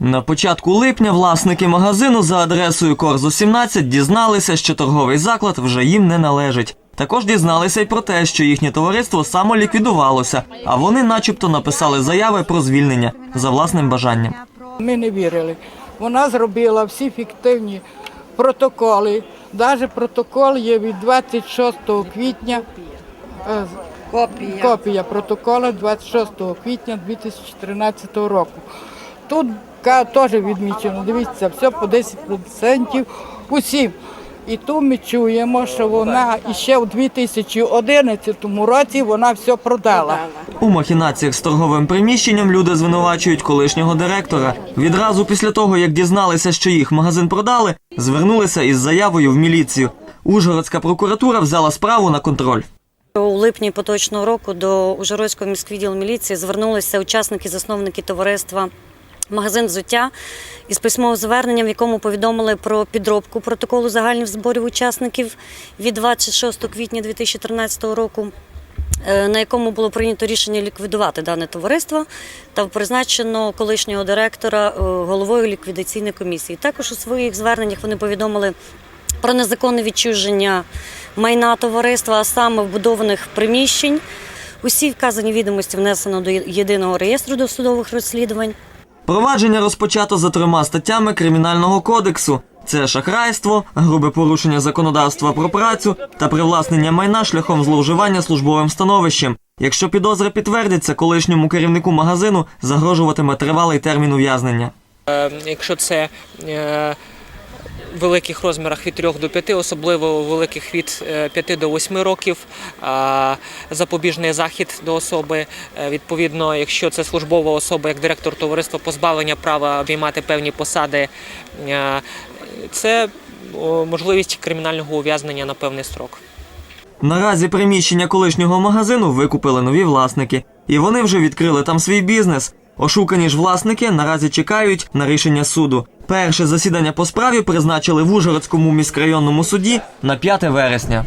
На початку липня власники магазину за адресою Корзу 17 дізналися, що торговий заклад вже їм не належить. Також дізналися й про те, що їхнє товариство самоліквідувалося, а вони, начебто, написали заяви про звільнення за власним бажанням. Ми не вірили. Вона зробила всі фіктивні протоколи. Навіть протокол є від 26 квітня. е, Копія. Копія протоколу 26 квітня 2013 року. Тут ка- теж відмічено, дивіться, все по 10% усім. І тут ми чуємо, що вона іще у 2011 році вона все продала. У махінаціях з торговим приміщенням люди звинувачують колишнього директора. Відразу після того, як дізналися, що їх магазин продали, звернулися із заявою в міліцію. Ужгородська прокуратура взяла справу на контроль. У липні поточного року до Ужгородського міськвідділу міліції звернулися учасники, засновники товариства Магазин взуття із письмовим зверненням, в якому повідомили про підробку протоколу загальних зборів учасників від 26 квітня 2013 року. е, На якому було прийнято рішення ліквідувати дане товариство та призначено колишнього директора е, головою ліквідаційної комісії. Також у своїх зверненнях вони повідомили про незаконне відчуження майна товариства, а саме вбудованих приміщень. Усі вказані відомості внесено до єдиного реєстру досудових розслідувань. Провадження розпочато за трьома статтями Кримінального кодексу: це шахрайство, грубе порушення законодавства про працю та привласнення майна шляхом зловживання службовим становищем. Якщо підозри підтвердяться, колишньому керівнику магазину загрожуватиме тривалий термін ув'язнення. Е, Якщо це е, великих розмірах від 3 до 5, особливо великих від е, 5 до 8 років, запобіжний захід до особи. Е, Відповідно, якщо це службова особа, як директор товариства, позбавлення права обіймати певні посади, е, це можливість кримінального ув'язнення на певний строк. Наразі приміщення колишнього магазину викупили нові власники, і вони вже відкрили там свій бізнес. Ошукані ж власники наразі чекають на рішення суду. Перше засідання по справі призначили в Ужгородському міськрайонному суді на 5 вересня.